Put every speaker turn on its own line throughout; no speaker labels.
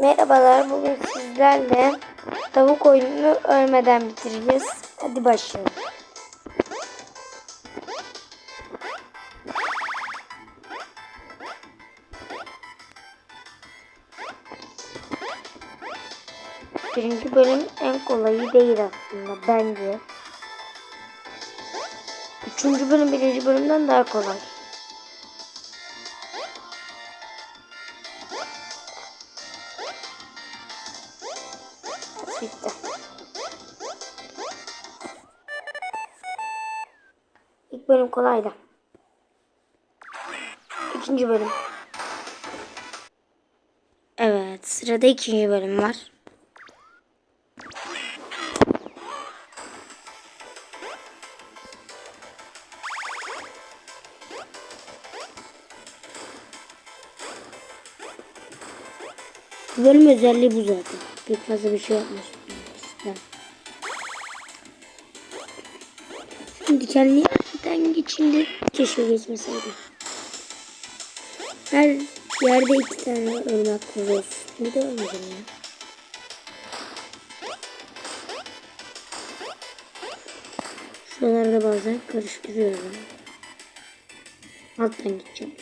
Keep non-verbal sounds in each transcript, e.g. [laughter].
Merhabalar, bugün sizlerle tavuk oyununu ölmeden bitireceğiz. Hadi başlayalım. Birinci bölüm en kolayı değil aslında bence. Üçüncü bölüm birinci bölümden daha kolay. Bitti. İlk bölüm kolaydı. İkinci bölüm. Evet, sırada ikinci bölüm var. Bölüm özelliği bu zaten. Pek fazla bir şey yapmaz. Şimdi dikenli yerden geçildi. Keşke geçmeseydim. Her yerde iki tane örnek olsun. Bir de olmadım ya. Şuralarda bazen karıştırıyorum. Alttan gideceğim.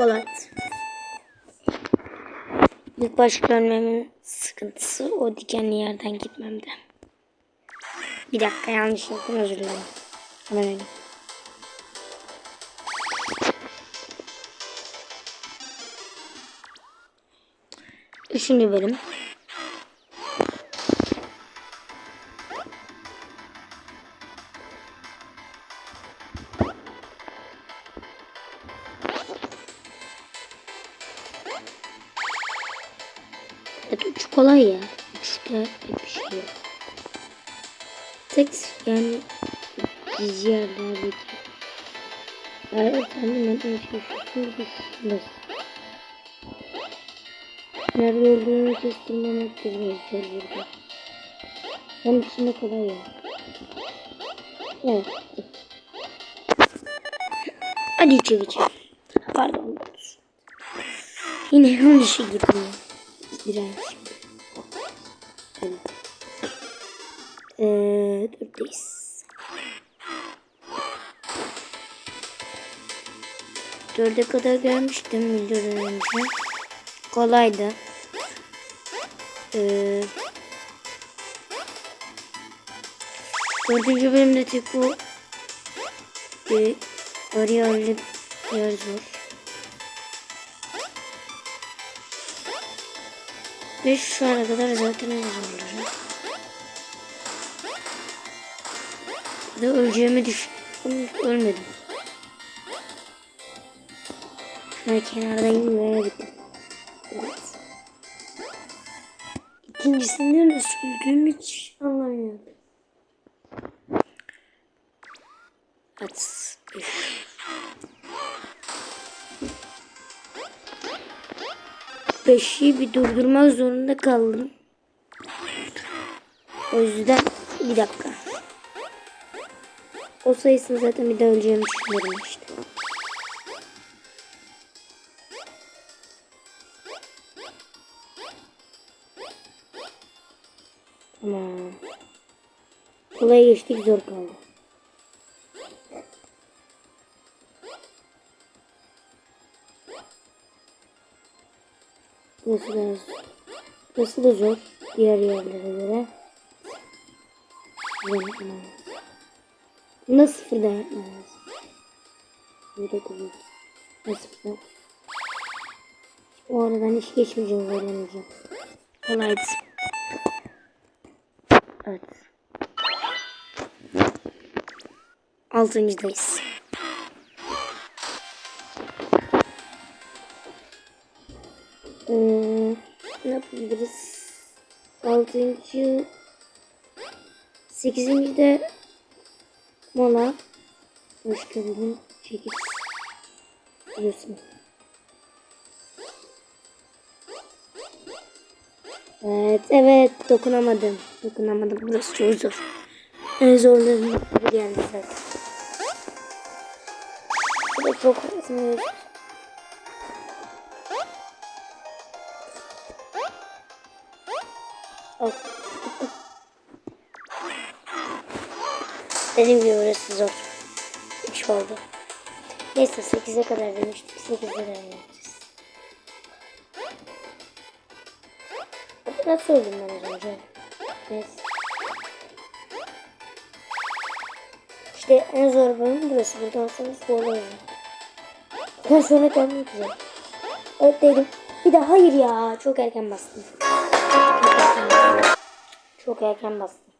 Kolay. İlk baş görmemin sıkıntısı o dikenli yerden gitmemde. Bir dakika yanlış yaptım özür dilerim. Hemen öyle. Üçüncü bölüm. Evet üç kolay ya. Üçte hep bir şey yok. Tek yani dizi yerlerdeki Evet efendim ben en şaşırttım düşündüm. Nerede olduğunu kestirmemek de biraz zor burada. Onun dışında kolay ya. Evet. Hadi üçe geçelim. Pardon. Yine [laughs] yanlışa gitmiyor. Direnç. Evet. Ee, dörtteyiz. Dörde kadar gelmiştim videodan önce. Kolaydı. Ee, dördüncü bölümde tek bu e, arayarlı yer zor. Ve şu ana kadar zaten en zorları. De öleceğimi düşündüm. Ölmedim. Şöyle kenardayım ve gittim. Evet. İkincisinde nasıl öldüğümü hiç anlamıyorum. Evet. Beşi bir durdurmak zorunda kaldım. O yüzden bir dakika. O sayısını zaten bir daha öleceğimi düşünüyorum işte. Tamam. Kolay geçtik zor kaldı. Burası da, burası da zor. Diğer yerlere göre. Buna sıfırdan yapmam lazım. Burada koyuyoruz. Buna sıfırdan. O aradan hiç geçmeyeceğim, zorlamayacağım. Kolaydı. Evet. Altıncıdayız. Yapabiliriz? Altıncı Sekizinci de mola. Başka bölüm çekip Biliyorsun. Evet, evet. Dokunamadım. Dokunamadım. Burası çok zor. En zorlarından biri geldi zaten. Bu da çok sinir. Of. Dediğim gibi burası zor. 3 oldu. Neyse 8'e kadar demiştik. 8'e kadar yapacağız. Nasıl öldüm ben az önce? Neyse. İşte en zor bölüm burası. Buradan sonra zorlayalım. Ben sonra gelmek güzel. Evet dedim. Bir de hayır ya. Çok erken bastım. Çok erken bastım.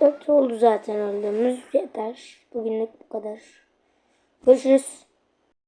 4 oldu zaten öldüğümüz. Yeter. Bugünlük bu kadar. Görüşürüz.